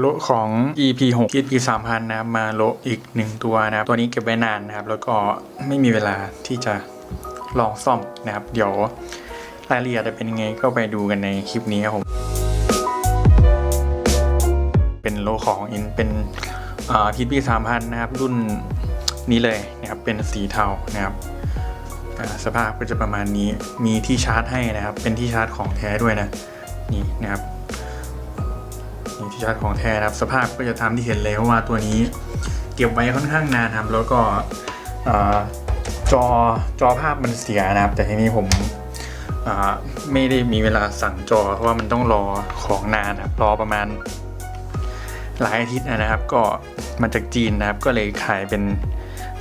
โลของ EP 6 EP 3000นะครับมาโลอีกหนึ่งตัวนะครับ ตัวนี้เก็บไว้นานนะครับ แล้วก็ไม่มีเวลาที่จะลองซ่อมนะครับ เดี๋ยวรายละเอียดจะเป็นยังไงก็ไปดูกันในคลิปนี้ครับผม เป็นโลของอินเป็นพีพีสามพันนะครับ รุ่นนี้เลยนะครับ เป็นสีเทานะครับ สภาพก็จะประมาณนี้มีที่ชาร์จให้นะครับ เป็นที่ชาร์จของแท้ด้วยนะนี่นะครับ นี่ที่ชาร์จของแท้นะครับ สภาพก็จะทำที่เห็นเลยเพราะว่าตัวนี้เก็บไว้ค่อนข้างนานครับ แล้วก็จอจอภาพมันเสียนะครับ แต่ทีนี้ผมไม่ได้มีเวลาสั่งจอ เพราะว่ามันต้องรอของนานครับรอประมาณหลายอาทิตย์นะครับ ก็มาจากจีนนะครับ ก็เลยขายเป็น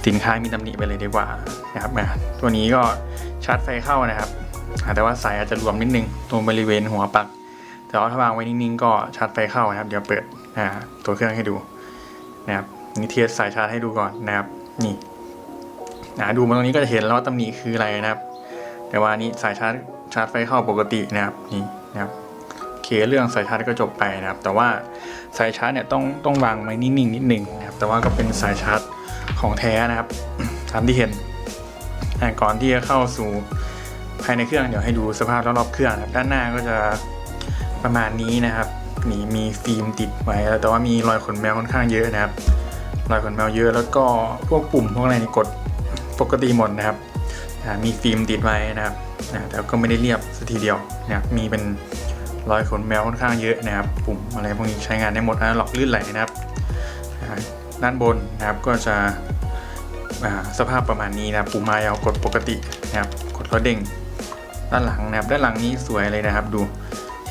สินค้ามีตำหนิไปเลยดีกว่านะครับตัวนี้ก็ชาร์จไฟเข้านะครับ แต่ว่าสายอาจจะรวมนิดนึงตรงบริเวณหัวปลั๊ก แต่ว่าถ้าวางไว้นิ่งๆก็ชาร์จไฟเข้านะครับ เดี๋ยวเปิดตัวเครื่องให้ดูนะครับนี่เทียสสายชาร์จให้ดูก่อนนะครับ นี่อ่าดูมาตรงนี้ก็จะเห็นแล้วว่าตำหนิคืออะไรนะครับ แต่ว่านี่สายชาร์จชาร์จไฟเข้าปกตินะครับนี่นะครับเคเรื่องสายชาร์จก็จบไปนะครับ แต่ว่าสายชาร์จเนี่ยต้องต้องวางไว้นิ่งๆนิดนึงนะครับ แต่ว่าก็เป็นสายชาร์จของแท้นะครับตามที่เห็นก่อนที่จะเข้าสู่ภายในเครื่องเดี๋ยวให้ดูสภาพรอบๆเครื่องนะครับด้านหน้าก็จะ ประมาณนี้นะครับนี่มีฟิล์มติดไว้แล้วแต่ว่ามีรอยขนแมวค่อนข้างเยอะนะครับ รอยขนแมวเยอะแล้วก็พวกปุ่มพวกอะไรนี่กดปกติหมดนะครับ มีฟิล์มติดไว้นะครับนะแต่ก็ไม่ได้เรียบสักทีเดียวนะครับมีเป็นรอยขนแมวค่อนข้างเยอะนะครับ ปุ่มอะไรพวกนี้ใช้งานได้หมดนะหลอกลื่นไหลนะครับด้านบนนะครับก็จะสภาพประมาณนี้นะปุ่มมายาวกดปกตินะครับกดแล้วเด้งด้านหลังนะครับด้านหลังนี้สวยเลยนะครับดู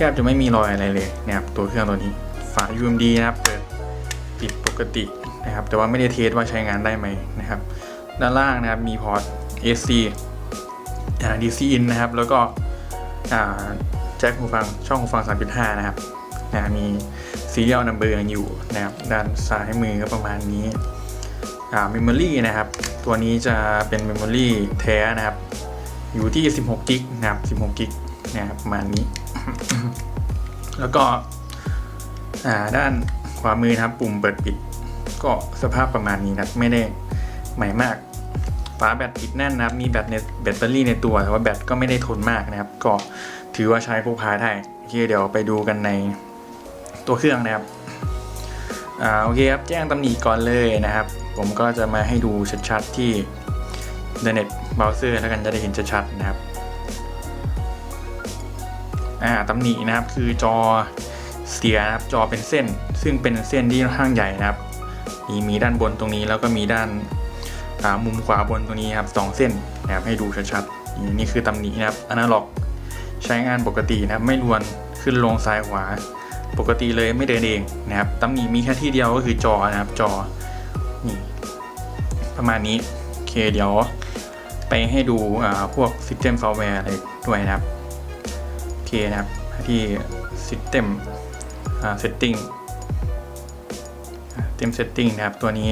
ทบจะไม่มีรอยอะไรเลยนะครับตัวเครื่องตัวนี้ฝา UMD นะครับเปิดปิดปกตินะครับ แต่ว่าไม่ได้เทสว่าใช้งานได้ไหมนะครับ ด้านล่างนะครับมีพอร์ต AC อ่า DC in นะครับ แล้วก็อ่าแจ็คหูฟังช่องหูฟัง 3.5 นะครับนะมี serial number อร์ยู่นะครับ ด้านซ้ายมือก็ประมาณนี้อ่า memory นะครับ ตัวนี้จะเป็น memory แท้นะครับ อยู่ที่ 16กิกนะครับ 16กิกนะครับประมาณนี้ แล้วก็ด้านขวามือนะครับ ปุ่มเปิดปิด ก็สภาพประมาณนี้นะครับไม่ได้ใหม่มากฝาแบตติดแน่นนะครับ มีแบตในแบตเตอรี่ในตัวแต่ว่าแบตก็ไม่ได้ทนมากนะครับ ก็ถือว่าใช้พกพาได้โอเคเดี๋ยวไปดูกันในตัวเครื่องนะครับอ่าโอเคครับแจ้งตำหนิก่อนเลยนะครับ ผมก็จะมาให้ดูชัดๆที่เน็ตเบราว์เซอร์แล้วกันจะได้เห็นชัดๆนะครับ อ่าตำหนินะครับคือจอเสียนะครับจอเป็นเส้น ซึ่งเป็นเส้นที่ค่อนข้างใหญ่นะครับมีมีด้านบนตรงนี้แล้วก็มีด้านามุมขวาบนตรงนี้ครับสองเส้นนะครับให้ดูชัดๆนี่นี่คือตำหนินะครับอนาล็อกใช้งานปกตินะครับไม่รวนขึ้นลงซ้ายขวาปกติเลยไม่เดินเองนะครับตำหนิมีแค่ที่เดียวก็คือจอนะครับจอนี่ประมาณนี้โอเคเดี๋ยวไปให้ดูพวก System Software อะไรด้วยนะครับ คนะครับที่ System Setting System Setting นะครับ ตัวนี้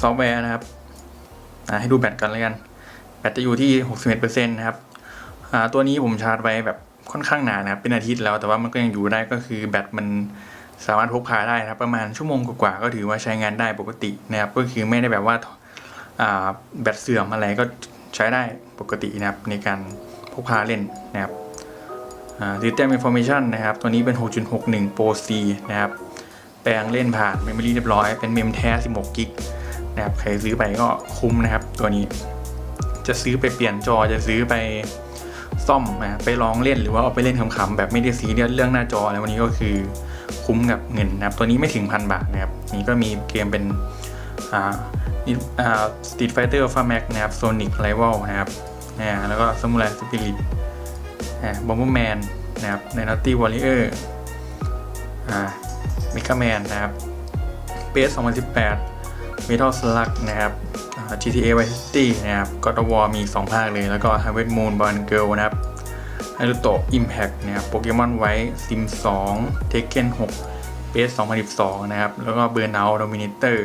ซอฟต์แวร์นะครับให้ดูแบตกันแล้วกัน แบตจะอยู่ที่ 61%นะครับตัวนี้ผมชาร์จไว้แบบค่อนข้างนานนะครับ เป็นอาทิตย์แล้วแต่ว่ามันก็ยังอยู่ได้ก็คือแบตมันสามารถพกพาได้นะครับ ประมาณชั่วโมงกว่าก็ถือว่าใช้งานได้ปกตินะครับ ก็คือไม่ได้แบบว่าาแบตเสื่อมอะไรก็ใช้ได้ปกตินะครับในการ กพาเล่นนะครับอ่า System Information นะครับ ตัวนี้เป็น 6.61 Pro C นะครับ แปลงเล่นผ่าน Memory เรียบร้อย เป็นเมมแท้ 16 กิกนะครับ ใครซื้อไปก็คุ้มนะครับ ตัวนี้ จะซื้อไปเปลี่ยนจอ จะซื้อไปซ่อมนะไปลองเล่นหรือว่าเอาไปเล่นขำๆแบบไม่ได้ซีเรียสเรื่องหน้าจอแล้ววันนี้ก็คือคุ้มกับเงินนะครับ ตัวนี้ไม่ถึงพันบาทนะครับ นี่ก็มีเกมเป็นอ่านี่อ่า Street Fighter Alpha Max นะครับ Sonic Rival นะครับ นะแล้วก็สมุไรสปิริตอ่าบอมเบอร์แมนนะครับในนัตตี้วอลเลอร์อ่าเมกาแมนนะครับเบส2018 Metal Slug นะครับอ่า GTA Vice City นะครับ God of War มี 2 ภาคเลย แล้วก็ Harvest Moon Born Girl นะครับ Naruto Impact นะครับ Pokemon White Sim 2 Tekken 6 PS 2012 นะครับ แล้วก็ Burnout Dominator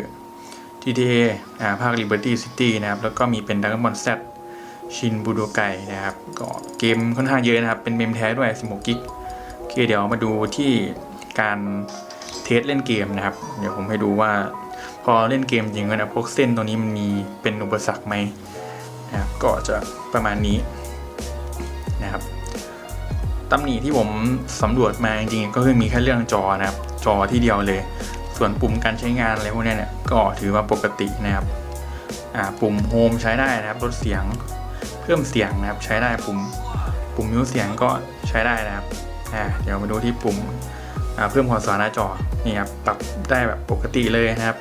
GTA อ่าภาค Liberty City นะครับ แล้วก็มีเป็น Dragon Ball Z ชินบูโดไกนะครับ ก็เกมค่อนข้างเยอะนะครับ เป็นเมมแท้ด้วย 16 กิกโอเคเดี๋ยวมาดูที่การเทสเล่นเกมนะครับ เดี๋ยวผมให้ดูว่าพอเล่นเกมจริงแล้วนะพวกเส้นตรงนี้มันมีเป็นอุปสรรคไหมนะครับก็จะประมาณนี้นะครับตำหนิที่ผมสำรวจมาจริงๆก็คือมีแค่เรื่องจอนะครับ จอที่เดียวเลย ส่วนปุ่มการใช้งานอะไรพวกเนี้ยเนี่ยก็ถือว่าปกตินะครับปุ่มโฮมใช้ได้นะครับลดเสียง เพิ่มเสียงนะครับใช้ได้ปุ่มปุ่มมิวเสียงก็ใช้ได้นะครับอ่าเดี๋ยวมาดูที่ปุ่มเพิ่มความสว่างหน้าจอนี่ครับปรับได้แบบปกติเลยนะครับ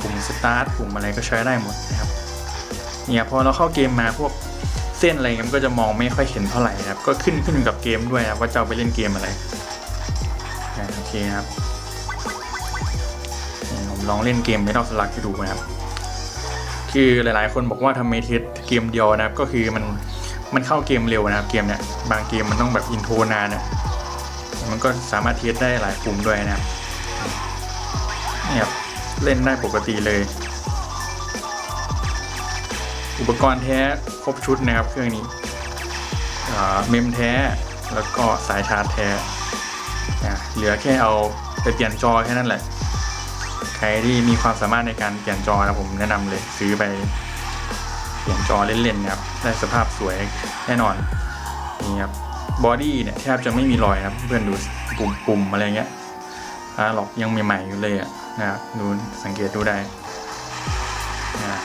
ปุ่มสตาร์ทปุ่มอะไรก็ใช้ได้หมดนะครับเนี่ยพอเราเข้าเกมมาพวกเส้นอะไรเงี้ยมันก็จะมองไม่ค่อยเห็นเท่าไหร่นะครับ ก็ขึ้นขึ้นกับเกมด้วยนะครับว่าจะเอาไปเล่นเกมอะไรโอเคครับผมลองเล่นเกม Metal Slug ให้ดูนะครับ คือหลายๆ คนบอกว่าทำไมเทสเกมเดียวนะครับ ก็คือมันมันเข้าเกมเร็วนะครับเกมเนี้ยบางเกมมันต้องแบบอินโทรนานเนี่ยมันก็สามารถเทสได้หลายปุ่มด้วยนะครับเนี่ยครับเล่นได้ปกติเลย อุปกรณ์แท้ครบชุดนะครับเครื่องนี้อ่าเมมแท้แล้วก็สายชาร์จแท้อะเหลือแค่เอาไปเปลี่ยนจอแค่นั้นแหละ ใครที่มีความสามารถในการเปลี่ยนจอนะผมแนะนำเลยซื้อไปเปลี่ยนจอเล่นๆนะครับได้สภาพสวยแน่นอนนี่ครับบอดี้เนี่ยแทบจะไม่มีรอยครับเพื่อนดูปุ่มปุ่มอะไรเงี้ยฮาหลอกยังใหม่ๆอยู่เลยอะนะครับดูสังเกตดูได้นะ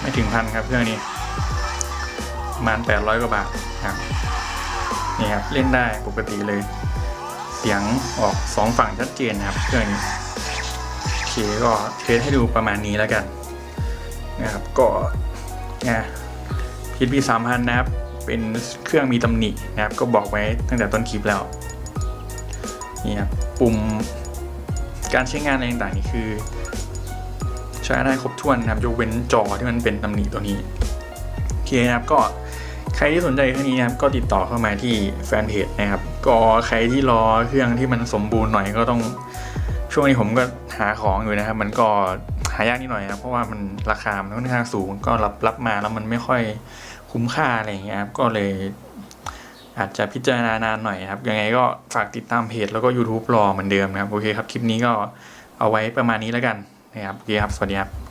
ไม่ถึงพันครับเครื่องนี้ประมาณ800กว่าบาทนะครับนี่ครับเล่นได้ปกติเลย สียงออกสองฝั่งชัดเจนนะครับเครื่องนี้โอเคก็เทสให้ดูประมาณนี้แล้วกันนะครับก็นะพีทพีสามพันนะครับ เป็นเครื่องมีตำหนินะครับ ก็บอกไว้ตั้งแต่ต้นคลิปแล้วนี่ครับปุ่มการใช้งานอะไรต่างๆนี่คือ ใช้ได้ครบถ้วนนะครับยกเว้นจอที่มันเป็นตำหนิตัวนี้โอเคนะครับก็ใครที่สนใจเครื่องนี้นะครับก็ติดต่อเข้ามาที่แฟนเพจนะครับ ก็ใครที่รอเครื่องที่มันสมบูรณ์หน่อยก็ต้องช่วงนี้ผมก็หาของอยู่นะครับ มันก็หายากนิดหน่อยนะครับเพราะว่ามันราคามันค่อนข้างสูงก็รับรับมาแล้วมันไม่ค่อยคุ้มค่าอะไรอย่างเงี้ยครับก็เลยอาจจะพิจารณานานหน่อยครับ ยังไงก็ฝากติดตามเพจแล้วก็ YouTube รอเหมือนเดิมนะครับ โอเคครับ คลิปนี้ก็เอาไว้ประมาณนี้แล้วกันนะครับโอเคครับ สวัสดีครับ